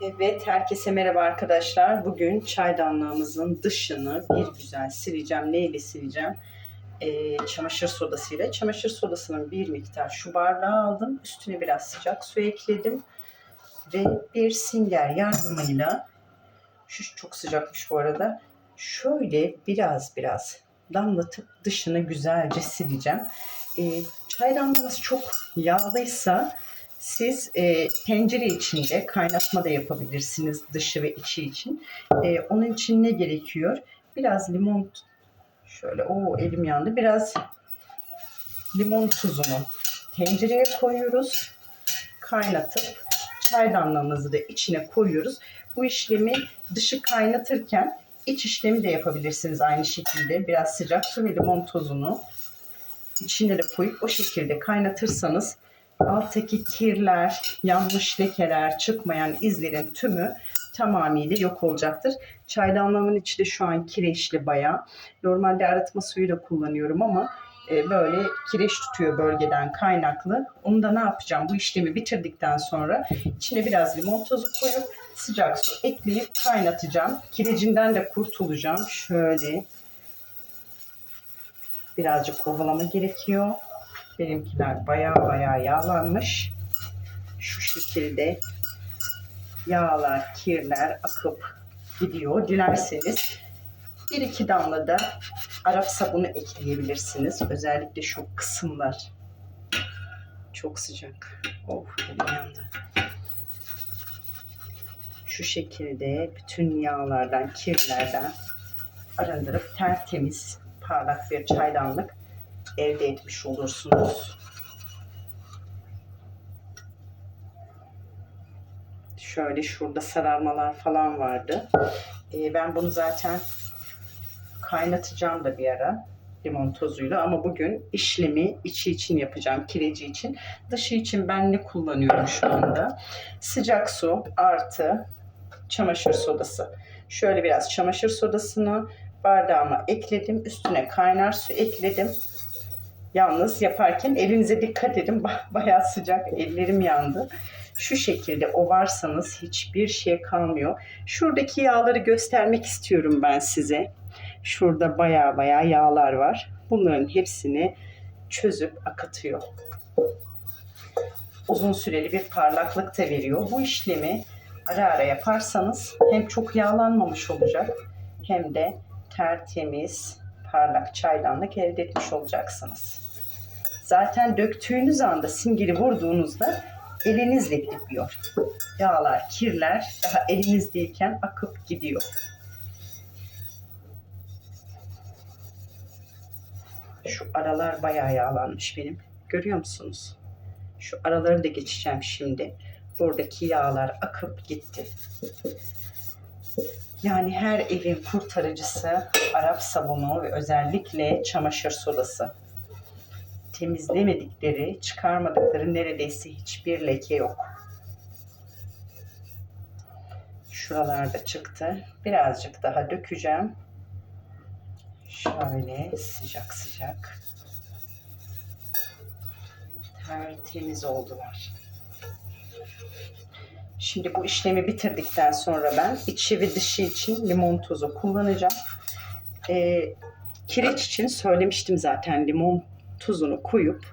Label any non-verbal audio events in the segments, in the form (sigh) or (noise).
Evet, herkese merhaba arkadaşlar. Bugün çaydanlığımızın dışını bir güzel sileceğim. Neyle sileceğim? Ee, çamaşır sodasıyla. Çamaşır sodasının bir miktar şu bardağı aldım. Üstüne biraz sıcak su ekledim. Ve bir singer yardımıyla, şu çok sıcakmış bu arada, şöyle biraz biraz damlatıp dışını güzelce sileceğim. Ee, çaydanlığınız çok yağlıysa siz e, tencere içinde kaynatma da yapabilirsiniz dışı ve içi için. E, onun için ne gerekiyor? Biraz limon şöyle o elim yandı. Biraz limon tuzunu tencereye koyuyoruz. Kaynatıp çaydanlığımızı da içine koyuyoruz. Bu işlemi dışı kaynatırken iç işlemi de yapabilirsiniz aynı şekilde. Biraz sıcak su ve limon tozunu içine de koyup o şekilde kaynatırsanız alttaki kirler, yanlış lekeler, çıkmayan izlerin tümü tamamıyla yok olacaktır. Çaydanlığımın içi de şu an kireçli bayağı. Normalde arıtma suyu da kullanıyorum ama e, böyle kireç tutuyor bölgeden kaynaklı. Onu da ne yapacağım? Bu işlemi bitirdikten sonra içine biraz limon tozu koyup sıcak su ekleyip kaynatacağım. Kirecinden de kurtulacağım. Şöyle birazcık ovalama gerekiyor. Benimkiler baya baya yağlanmış. Şu şekilde yağlar, kirler akıp gidiyor. Dilerseniz bir iki damla da Arap sabunu ekleyebilirsiniz. Özellikle şu kısımlar. Çok sıcak. Oh elim yandı. Şu şekilde bütün yağlardan, kirlerden arındırıp tertemiz, parlak bir çaydanlık elde etmiş olursunuz. Şöyle şurada sararmalar falan vardı. Ee, ben bunu zaten kaynatacağım da bir ara limon tozuyla ama bugün işlemi içi için yapacağım kireci için. Dışı için ben ne kullanıyorum şu anda? Sıcak su artı çamaşır sodası. Şöyle biraz çamaşır sodasını bardağıma ekledim. Üstüne kaynar su ekledim. Yalnız yaparken elinize dikkat edin. (laughs) Ba- Bayağı sıcak. Ellerim yandı. Şu şekilde ovarsanız hiçbir şey kalmıyor. Şuradaki yağları göstermek istiyorum ben size. Şurada bayağı bayağı yağlar var. Bunların hepsini çözüp akıtıyor. Uzun süreli bir parlaklık da veriyor. Bu işlemi ara ara yaparsanız hem çok yağlanmamış olacak hem de tertemiz parlak çaydanlık elde etmiş olacaksınız. Zaten döktüğünüz anda singiri vurduğunuzda elinizle gidiyor. Yağlar, kirler daha elinizdeyken akıp gidiyor. Şu aralar bayağı yağlanmış benim. Görüyor musunuz? Şu araları da geçeceğim şimdi. Buradaki yağlar akıp gitti. Yani her evin kurtarıcısı Arap sabunu ve özellikle çamaşır sodası. Temizlemedikleri, çıkarmadıkları neredeyse hiçbir leke yok. Şuralarda çıktı. Birazcık daha dökeceğim. Şöyle sıcak sıcak. Tertemiz oldular. Şimdi bu işlemi bitirdikten sonra ben içi ve dışı için limon tozu kullanacağım. Ee, kireç için söylemiştim zaten limon tuzunu koyup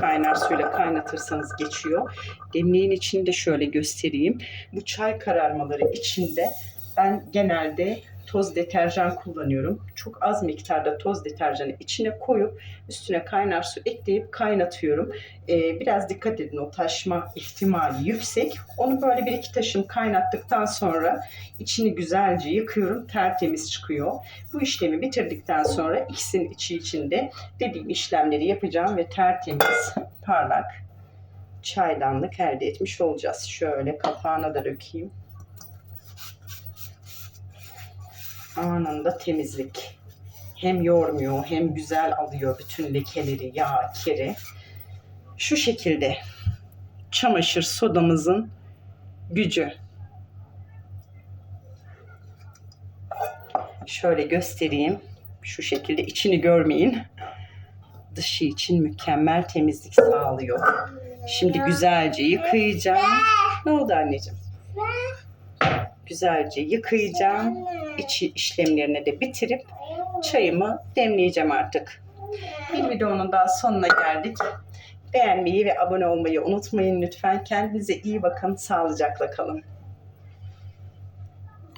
kaynar suyla kaynatırsanız geçiyor. Demliğin içini de şöyle göstereyim. Bu çay kararmaları içinde ben genelde toz deterjan kullanıyorum. Çok az miktarda toz deterjanı içine koyup üstüne kaynar su ekleyip kaynatıyorum. Ee, biraz dikkat edin o taşma ihtimali yüksek. Onu böyle bir iki taşım kaynattıktan sonra içini güzelce yıkıyorum. Tertemiz çıkıyor. Bu işlemi bitirdikten sonra ikisinin içi içinde dediğim işlemleri yapacağım ve tertemiz parlak çaydanlık elde etmiş olacağız. Şöyle kapağına da dökeyim. Anında temizlik. Hem yormuyor hem güzel alıyor bütün lekeleri, yağ, kiri. Şu şekilde çamaşır sodamızın gücü. Şöyle göstereyim. Şu şekilde içini görmeyin. Dışı için mükemmel temizlik sağlıyor. Şimdi güzelce yıkayacağım. Ne oldu anneciğim? Güzelce yıkayacağım. İçi işlemlerini de bitirip çayımı demleyeceğim artık. Bir videonun daha sonuna geldik. Beğenmeyi ve abone olmayı unutmayın lütfen. Kendinize iyi bakın. Sağlıcakla kalın.